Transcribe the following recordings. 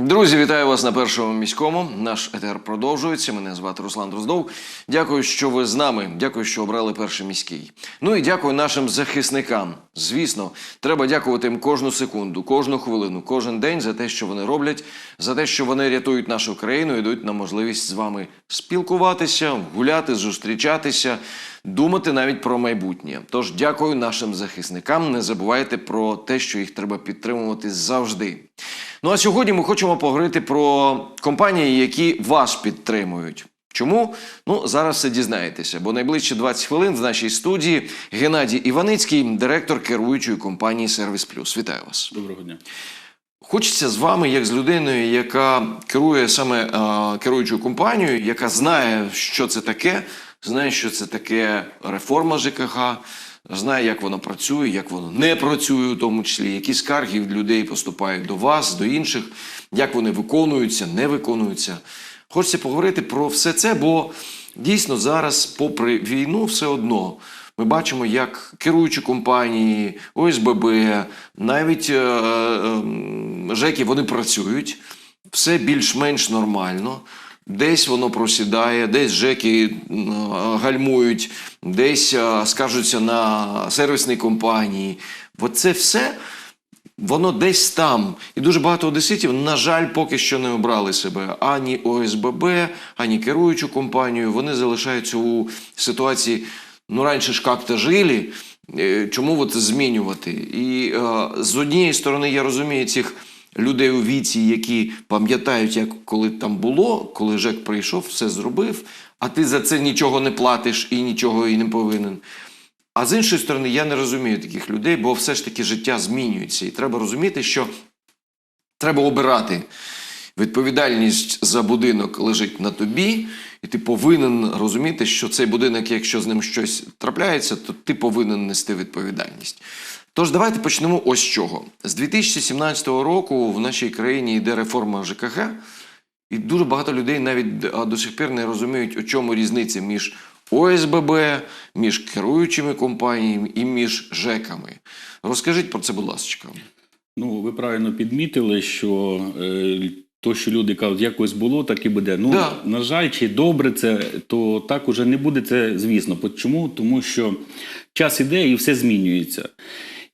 Друзі, вітаю вас на першому міському. Наш етер продовжується. Мене звати Руслан Дроздов. Дякую, що ви з нами. Дякую, що обрали перший міський. Ну і дякую нашим захисникам. Звісно, треба дякувати їм кожну секунду, кожну хвилину, кожен день за те, що вони роблять, за те, що вони рятують нашу країну і дають нам можливість з вами спілкуватися, гуляти, зустрічатися, думати навіть про майбутнє. Тож дякую нашим захисникам. Не забувайте про те, що їх треба підтримувати завжди. Ну а сьогодні ми хочемо поговорити про компанії, які вас підтримують. Чому? Ну зараз все дізнаєтеся, бо найближчі 20 хвилин в нашій студії Геннадій Іваницький, директор керуючої компанії Сервіс Плюс. Вітаю вас. Доброго дня. Хочеться з вами, як з людиною, яка керує саме е, керуючою компанією, яка знає, що це таке, знає, що це таке реформа ЖКХ, знає, як воно працює, як воно не працює, у тому числі, які скарги від людей поступають до вас, до інших, як вони виконуються, не виконуються. Хочеться поговорити про все це, бо дійсно зараз, попри війну, все одно. Ми бачимо, як керуючі компанії, ОСББ, навіть е, е, ЖЕКи вони працюють, все більш-менш нормально. Десь воно просідає, десь ЖЕКи гальмують, десь е, скаржуться на сервісні компанії. Бо це все воно десь там. І дуже багато одеситів, на жаль, поки що не обрали себе ані ОСББ, ані керуючу компанію. Вони залишаються у ситуації, ну раніше ж як-то жили, е, чому от змінювати? І е, з однієї сторони я розумію цих людей у віці, які пам'ятають, як коли там було, коли ЖЕК прийшов, все зробив, а ти за це нічого не платиш і нічого і не повинен. А з іншої сторони, я не розумію таких людей, бо все ж таки життя змінюється. І треба розуміти, що треба обирати. Відповідальність за будинок лежить на тобі, і ти повинен розуміти, що цей будинок, якщо з ним щось трапляється, то ти повинен нести відповідальність. Тож давайте почнемо ось з чого. З 2017 року в нашій країні йде реформа ЖКХ, і дуже багато людей навіть до сих пір не розуміють, у чому різниця між ОСББ, між керуючими компаніями і між ЖЕКами. Розкажіть про це, будь ласка. Ну, ви правильно підмітили, що е, то, що люди кажуть, якось було, так і буде. Ну, Да. на жаль, чи добре це, то так уже не буде це, звісно. Чому? Тому що час іде і все змінюється.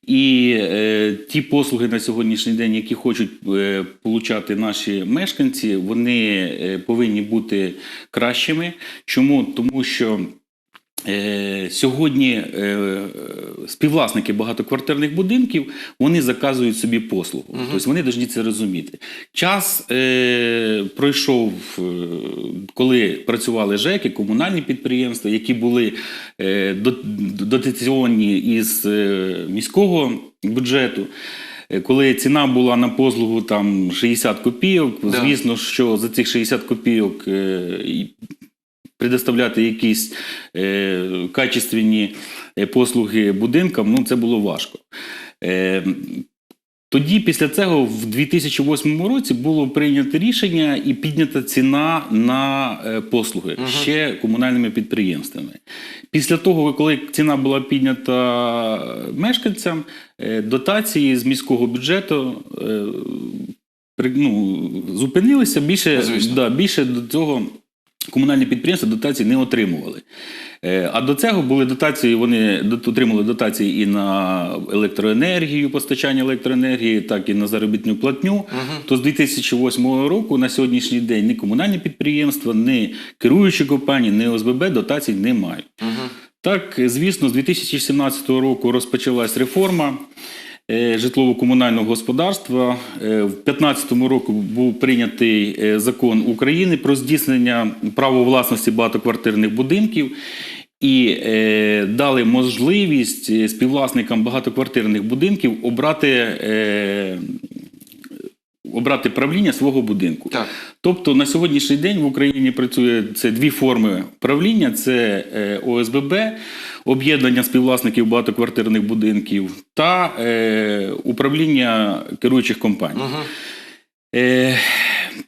І е, ті послуги на сьогоднішній день, які хочуть е, получати наші мешканці, вони е, повинні бути кращими. Чому? Тому що Сьогодні е, співвласники багатоквартирних будинків вони заказують собі послугу. Тобто вони повинні це розуміти. Час е, пройшов, е, коли працювали ЖЕКи, комунальні підприємства, які були е, дотаційні із е, міського бюджету. Е, Коли ціна була на послугу там 60 копійок, Да. звісно, що за цих 60 копійок е, предоставляти якісь е, качественні е, послуги будинкам, ну це було важко. Е, тоді, після цього, в 2008 році було прийнято рішення і піднята ціна на е, послуги ще комунальними підприємствами. Після того, коли ціна була піднята мешканцям, е, дотації з міського бюджету ну, зупинилися більше, да, більше до цього комунальні підприємства дотації не отримували. Е, А до цього були дотації, вони отримали дотації і на електроенергію, постачання електроенергії, так і на заробітну платню. То з 2008 року на сьогоднішній день ні комунальні підприємства, ні керуючі компанії, ні ОСББ дотацій не мають. Так, звісно, з 2017 року розпочалась реформа житлово-комунального господарства. Е, В 2015 році був прийнятий е, закон України про здійснення права власності багатоквартирних будинків. І е, дали можливість е, співвласникам багатоквартирних будинків обрати, е, обрати правління свого будинку. Так. Тобто на сьогоднішній день в Україні працює це дві форми правління: це е, ОСББ, об'єднання співвласників багатоквартирних будинків та е, управління керуючих компаній. Е,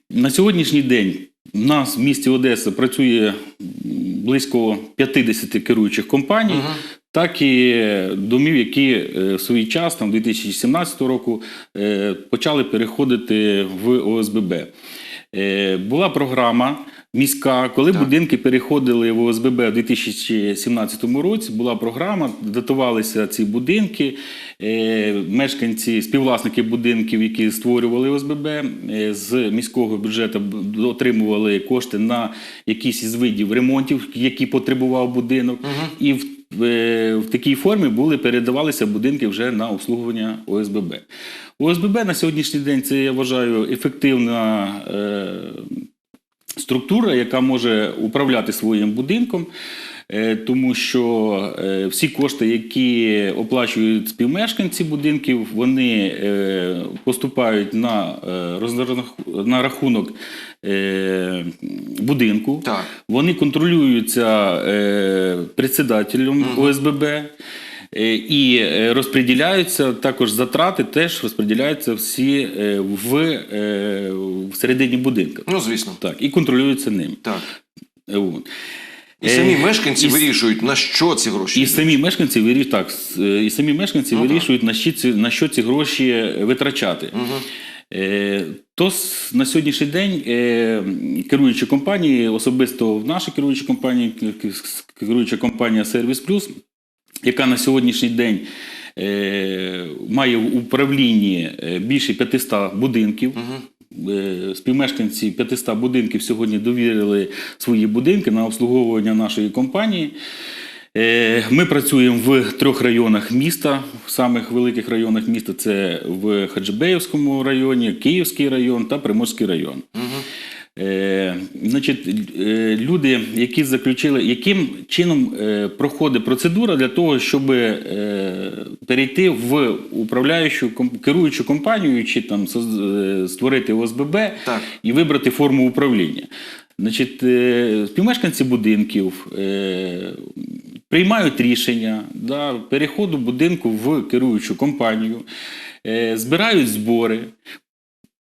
на сьогоднішній день у нас в місті Одеса працює близько 50 керуючих компаній. Так і домів, які е, в свій час, там 2017 року, е, почали переходити в ОСББ. Е, Була програма міська, коли Так. будинки переходили в ОСББ у 2017 році. Була програма, датувалися ці будинки. Мешканці, співвласники будинків, які створювали ОСББ, з міського бюджету отримували кошти на якісь із видів ремонтів, які потребував будинок. І в, в такій формі були передавалися будинки вже на обслуговування ОСББ. ОСББ на сьогоднішній день це я вважаю ефективна е, структура, яка може управляти своїм будинком. е, Тому що е, всі кошти, які оплачують співмешканці будинків, вони е, поступають на, е, на рахунок е, будинку. Так. Вони контролюються е, председателем ОСББ. е, І е, розподіляються також затрати, теж розподіляються всі е, в, е, в середині будинку. Ну, звісно. Так, і контролюються ним. Так. Е, От. І самі Е, мешканці і вирішують, на що ці гроші. І йдуть. самі мешканці вирішують так, е, і самі мешканці Ну, так. вирішують, на що, ці, на що ці гроші витрачати. Мгм. Е, То на сьогоднішній день е, керуючі компанії, особисто в нашій керуючій компанії, к- керуюча компанія Сервіс Плюс, яка на сьогоднішній день е, має в управлінні е, більше 500 будинків. Е, Співмешканці 500 будинків сьогодні довірили свої будинки на обслуговування нашої компанії. Е, Ми працюємо в трьох районах міста. В самих великих районах міста це в Хаджибеївському районі, Київський район та Приморський район. Е, значить, е, люди, які заключили, яким чином е, проходить процедура для того, щоб е, перейти в управляючу керуючу компанію чи там створити ОСББ Так. і вибрати форму управління. Значить, е, співмешканці будинків е, приймають рішення да, переходу будинку в керуючу компанію, е, збирають збори.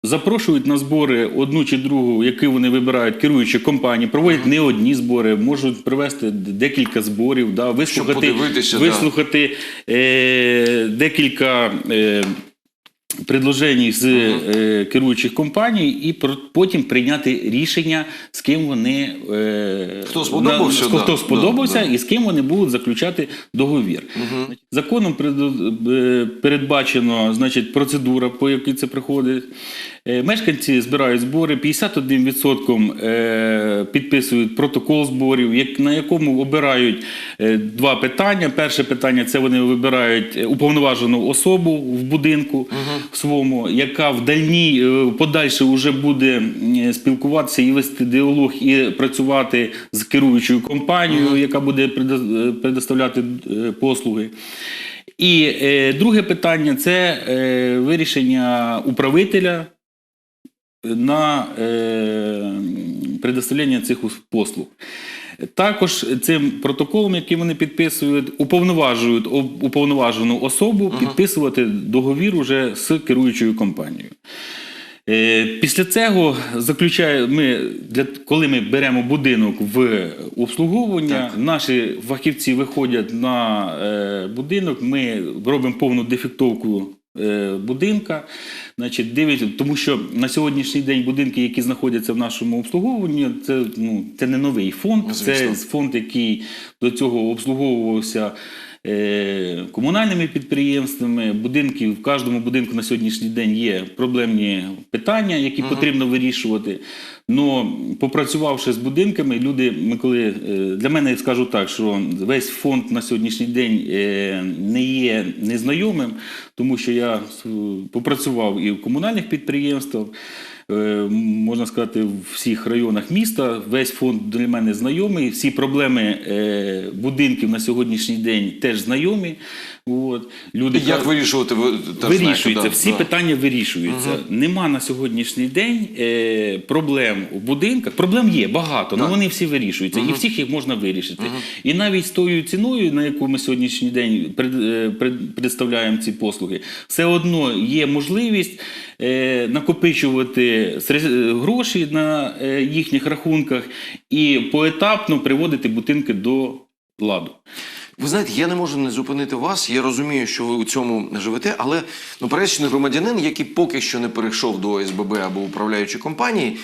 Запрошують на збори одну чи другу, які вони вибирають керуючі компанії, проводять не одні збори, можуть привести декілька зборів, да, вислухати, вислухати да. е, декілька е, предложень з е, керуючих компаній і про- потім прийняти рішення, з ким вони е, Хто сподобався, на- да, хто сподобався да, да. і з ким вони будуть заключати договір. Значить, Законом пред- е, передбачено значить, процедура, по якій це приходить. Е, Мешканці збирають збори, 51% е, підписують протокол зборів, на якому обирають е, два питання. Перше питання це вони вибирають уповноважену особу в будинку своєму, яка в дальній подальше вже буде спілкуватися і вести діалог, і працювати з керуючою компанією, яка буде предоставляти послуги. І е, друге питання це е, вирішення управителя на е, предоставлення цих послуг. Також цим протоколом, який вони підписують, уповноважують уповноважену особу підписувати договір уже з керуючою компанією. Е, Після цього заключає, ми, для, коли ми беремо будинок в обслуговування, наші фахівці виходять на е, будинок, ми робимо повну дефектовку будинка. Значить, дивиться, тому що на сьогоднішній день будинки, які знаходяться в нашому обслуговуванні, це, ну, це не новий фонд, це фонд, який до цього обслуговувався е, комунальними підприємствами. Будинки, в кожному будинку на сьогоднішній день є проблемні питання, які потрібно вирішувати. Но попрацювавши з будинками, люди, ми коли е, для мене скажу так, що весь фонд на сьогоднішній день е, не є незнайомим, тому що я попрацював і в комунальних підприємствах. е, Можна сказати, в всіх районах міста весь фонд для мене знайомий. Всі проблеми будинків на сьогоднішній день теж знайомі. От. Люди як кажуть- вирішувати? ви теж Вирішується, да, всі да. питання вирішуються. Нема на сьогоднішній день е, проблем у будинках. Проблем є багато, але вони всі вирішуються, і всіх їх можна вирішити. І навіть з тою ціною, на яку ми сьогоднішній день пред, е, пред- представляємо ці послуги, все одно є можливість е, накопичувати е, гроші на е, їхніх рахунках і поетапно приводити будинки до ладу. Ви знаєте, я не можу не зупинити вас. Я розумію, що ви у цьому живете, але ну, пересічний громадянин, який поки що не перейшов до ОСББ або управляючої компанії,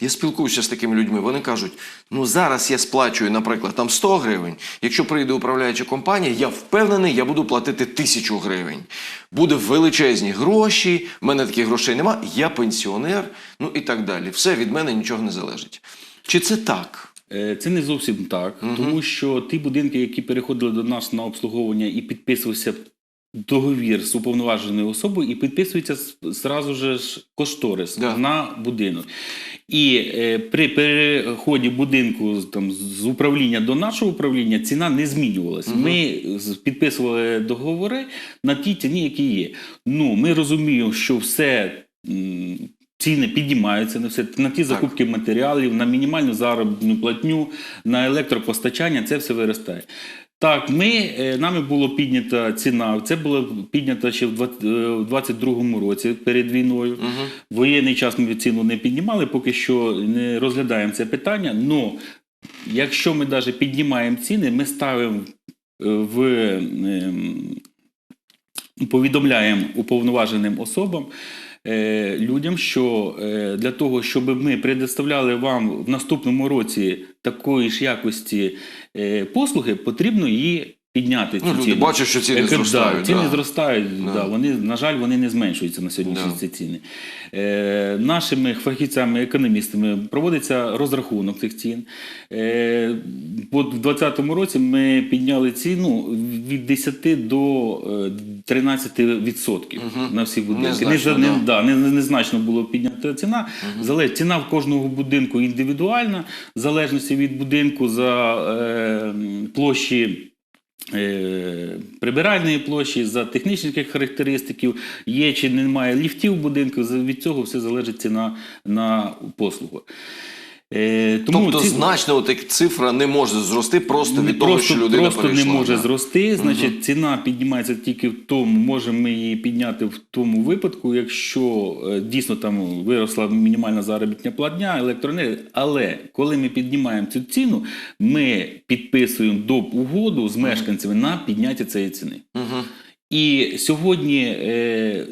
я спілкуюся з такими людьми. Вони кажуть: ну зараз я сплачую, наприклад, там 100 гривень. Якщо прийде управляюча компанія, я впевнений, я буду платити тисячу гривень. Буде величезні гроші. в мене таких грошей нема. Я пенсіонер, ну і так далі. Все від мене нічого не залежить. Чи це так? Е, Це не зовсім так, тому що ті будинки, які переходили до нас на обслуговування і підписувався договір з уповноваженою особою, і підписується зразу ж кошторис Да. на будинок. І е, при переході будинку там, з управління до нашого управління ціна не змінювалася. Ми підписували договори на ті ціні, які є. Ну, ми розуміємо, що все. Ціни піднімаються на все на ті закупки матеріалів, на мінімальну заробітну платню, на електропостачання. Це все виростає. Так, ми е, нами було піднята ціна. Це було піднято ще в 20 е, 22-му році перед війною. В воєнний час ми ціну не піднімали, поки що не розглядаємо це питання. Но якщо ми навіть піднімаємо ціни, ми ставимо е, в ем, повідомляємо уповноваженим особам. Е, Людям, що е, для того, щоб ми предоставляли вам в наступному році такої ж якості е, послуги, потрібно її підняти. Ну, цю люди бачать, що ціни Е, да, зростають, Ціни да. зростають, Да. да. вони, на жаль, вони не зменшуються на сьогоднішні Да. ці ціни. Е, нашими фахівцями, економістами проводиться розрахунок цих цін. Е, в 2020 році ми підняли ціну від 10 до е, 13% відсотків на всі будинки. Незначно, не, да. да, не, незначно було піднята ціна. Залежить, ціна в кожного будинку індивідуальна, в залежності від будинку за е, площі. Е, Прибиральної площі за технічних характеристиків, є чи немає ліфтів в будинку, від цього все залежить ціна на послугу. Е, тому тобто, ці- значно от як цифра не може зрости просто від того, просто, що людина просто перейшла. не може да. зрости. Значить, ціна піднімається тільки в тому, можемо ми її підняти в тому випадку, якщо е, дійсно там виросла мінімальна заробітня платня, електроенергія. Але коли ми піднімаємо цю ціну, ми підписуємо до угоду з мешканцями на підняття цієї ціни. Мгм. І сьогодні, е,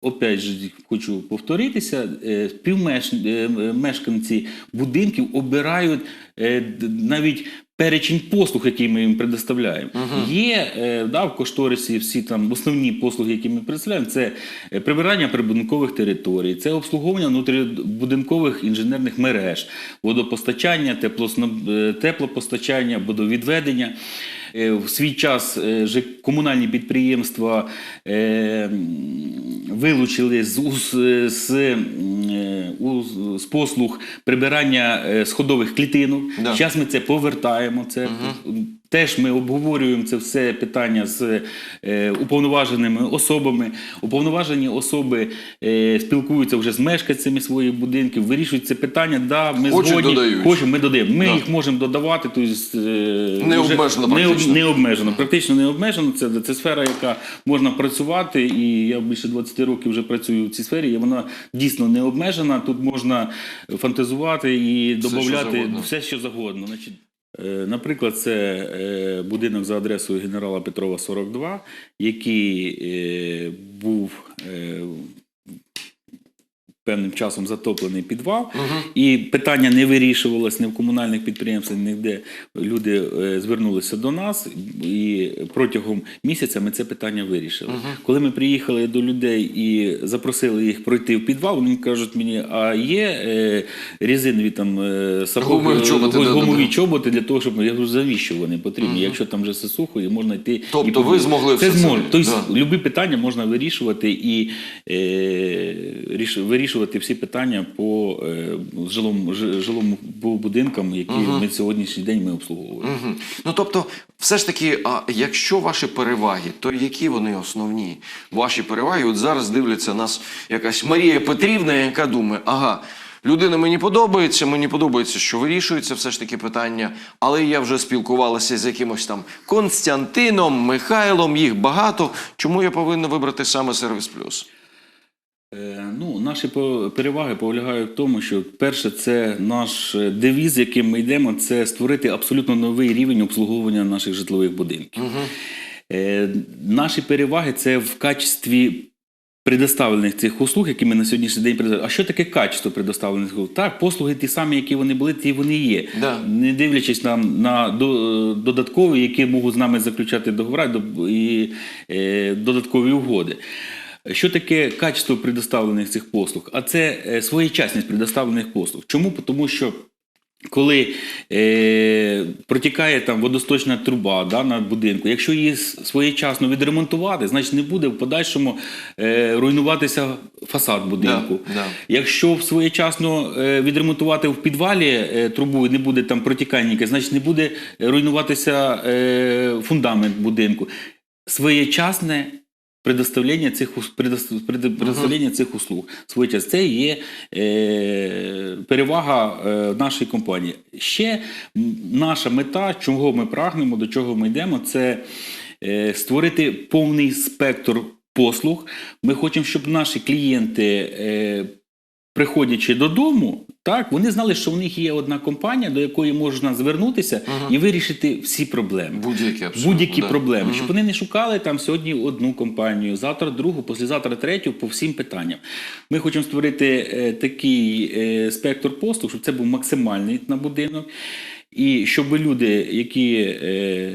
опять же, хочу повторитися, е, співмеш- е, мешканці будинків обирають е, навіть перечень послуг, які ми їм предоставляємо. Є е, да, в кошторисі всі там основні послуги, які ми представляємо, це е, прибирання прибудинкових територій, це обслуговування внутрібудинкових інженерних мереж, водопостачання, е, теплопостачання, водовідведення. Е, В свій час е, комунальні підприємства е, вилучили з, з, м, е, з послуг прибирання е, сходових клітинок. Да. Зараз ми це повертаємо. Це теж ми обговорюємо це все питання з е, уповноваженими особами. Уповноважені особи е, спілкуються вже з мешканцями своїх будинків, вирішують це питання. Да, ми Хочуть, згодні, додають. хочемо, ми додаємо. Ми Да. їх можемо додавати. Тобто, е, Необмежено вже- не, практично. не обмежено, практично не обмежено. Це, це сфера, яка можна працювати, і я більше 20 років вже працюю в цій сфері. І вона дійсно не обмежена. Тут можна фантазувати і що додати завгодно. все, що завгодно. Е, Наприклад, це е, будинок за адресою генерала Петрова 42, який е, був певним часом затоплений підвал, і питання не вирішувалось ні в комунальних підприємствах, ніде. Люди е, звернулися до нас, і протягом місяця ми це питання вирішили. Коли ми приїхали до людей і запросили їх пройти в підвал, вони кажуть мені, а є е, резинові там е, сапоги, Гумові чоботи, гумові да. чоботи для того, щоб я кажу, завіщо вони потрібні, якщо там вже все сухо, і можна йти. Тобто і ви змогли це все зможе. Тобто, да. любі питання можна вирішувати і е, ріш, вирішувати всі питання по е, жилому, жилому бу- будинкам, які ми сьогоднішній день ми обслуговуємо. Мгм. Ну тобто, все ж таки, а якщо ваші переваги, то які вони основні? Ваші переваги, от зараз дивляться нас якась Марія Петрівна, яка думає, ага. Людина мені подобається, мені подобається, що вирішується все ж таки питання, але я вже спілкувалася з якимось там Константином, Михайлом, їх багато. Чому я повинна вибрати саме сервіс плюс? Е, ну, наші переваги полягають в тому, що перше, це наш е, девіз, яким ми йдемо, це створити абсолютно новий рівень обслуговування наших житлових будинків. Е, наші переваги це в качестві предоставлених цих услуг, які ми на сьогоднішній день предоставляємо. А що таке качество предоставлених услуг? Так, послуги ті самі, які вони були, ті вони є. Да. Не дивлячись нам на додаткові, які можуть з нами заключати договори і додаткові угоди. Що таке качество предоставлених цих послуг? А це е, своєчасність предоставлених послуг. Чому? Тому що коли е, протікає там водосточна труба да, на будинку, якщо її своєчасно відремонтувати, значить не буде в подальшому е, руйнуватися фасад будинку. Да, да. Якщо своєчасно е, відремонтувати в підвалі е, трубу і не буде там протікання, значить не буде руйнуватися е, фундамент будинку. Своєчасне предоставлення цих, предоставлення цих услуг. Своєчас це є е, перевага е, нашої компанії. Ще наша мета, чого ми прагнемо, до чого ми йдемо, це е, створити повний спектр послуг. Ми хочемо, щоб наші клієнти. Е, Приходячи додому, так вони знали, що в них є одна компанія, до якої можна звернутися і вирішити всі проблеми Будь-які абсолютно. будь-які да. проблеми, Мгм. щоб вони не шукали там сьогодні одну компанію, завтра другу, післязавтра третю по всім питанням. Ми хочемо створити е, такий е, спектр послуг, щоб це був максимальний на будинок, і щоб люди, які. Е,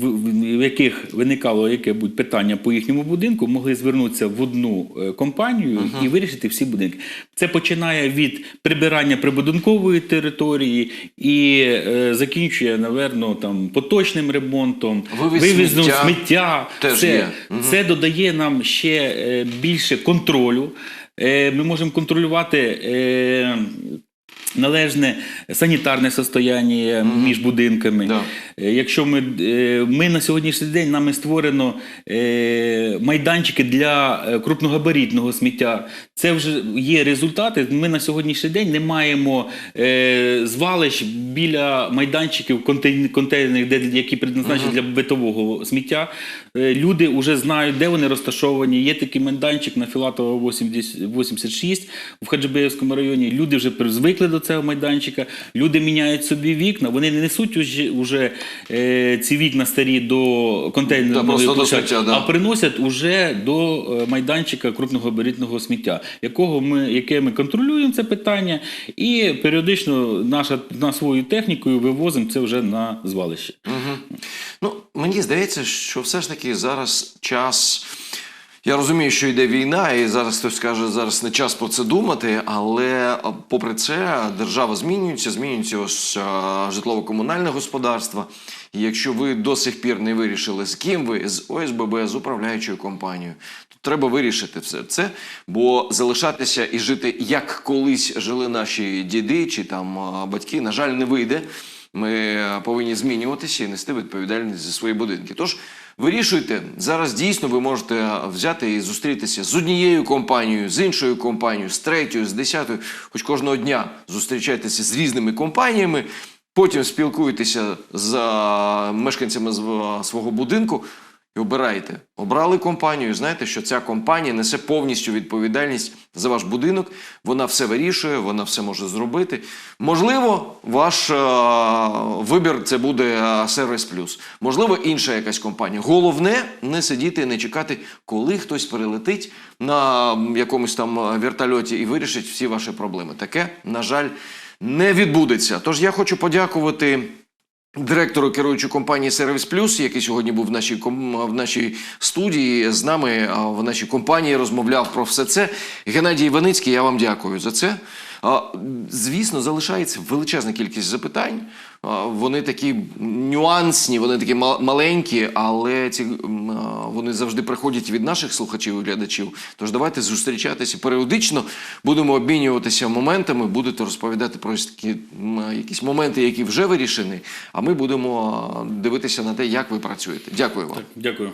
в, яких виникало яке-будь питання по їхньому будинку, могли звернутися в одну е, компанію і вирішити всі будинки. Це починає від прибирання прибудинкової території і е, закінчує, наверно, там поточним ремонтом, Вивіз вивізом сміття сміття. теж це, є. Мгм. це додає нам ще е, більше контролю. Е, Ми можемо контролювати. е, Належне санітарне состояння між будинками. Да. Е, Якщо ми, е, ми на сьогоднішній день нами створено е, майданчики для крупногабаритного сміття, це вже є результати. Ми на сьогоднішній день не маємо звалищ біля майданчиків контейн- контейнерних, де, які предназначені для битового сміття. Е, Люди вже знають, де вони розташовані. Є такий майданчик на Філатова 86 в Хаджибеївському районі. Люди вже при- звикли до цього майданчика. Люди міняють собі вікна. Вони не несуть уже, уже е, ці вікна старі до Да, контейнерної площадки, да. а приносять уже до е, майданчика крупногабаритного сміття, якого ми, яке ми контролюємо це питання, і періодично наша, на свою технікою вивозимо це вже на звалище. Мгм. Ну, мені здається, що все ж таки зараз час. Я розумію, що йде війна, і зараз хтось скаже, зараз не час про це думати, але попри це держава змінюється, змінюється ось житлово-комунальне господарство. І якщо ви до сих пір не вирішили, з ким ви, з ОСББ, з управляючою компанією, то треба вирішити все це, бо залишатися і жити, як колись жили наші діди чи там батьки, на жаль, не вийде. Ми е, повинні змінюватися і нести відповідальність за свої будинки. Тож вирішуйте зараз. Дійсно, ви можете взяти і зустрітися з однією компанією, з іншою компанією, з третьою, з десятою. Хоч кожного дня зустрічайтеся з різними компаніями. Потім спілкуйтеся з мешканцями свого будинку і обирайте. Обрали компанію. Знаєте, що ця компанія несе повністю відповідальність за ваш будинок. Вона все вирішує, вона все може зробити. Можливо, ваш е, вибір це буде е, сервіс плюс. Можливо, інша якась компанія. Головне не сидіти і не чекати, коли хтось перелетить на якомусь там е, вертольоті і вирішить всі ваші проблеми. Таке, на жаль, не відбудеться. Тож я хочу подякувати. Директору керуючої компанії Сервіс Плюс, який сьогодні був в нашій в нашій студії з нами в нашій компанії, розмовляв про все це. Геннадій Іваницький, я вам дякую за це. Звісно, залишається величезна кількість запитань. Вони такі нюансні, вони такі мал- маленькі, але ці вони завжди приходять від наших слухачів і глядачів. Тож давайте зустрічатися періодично, будемо обмінюватися моментами, будете розповідати про такі якісь моменти, які вже вирішені. А ми будемо дивитися на те, як ви працюєте. Дякую вам. Дякую.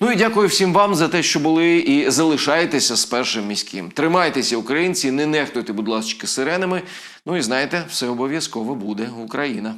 Ну і дякую всім вам за те, що були і залишаєтеся з першим міським. Тримайтеся, українці, не нехтуйте, будь ласка, сиренами. Ну і знаєте, все обов'язково буде Україна.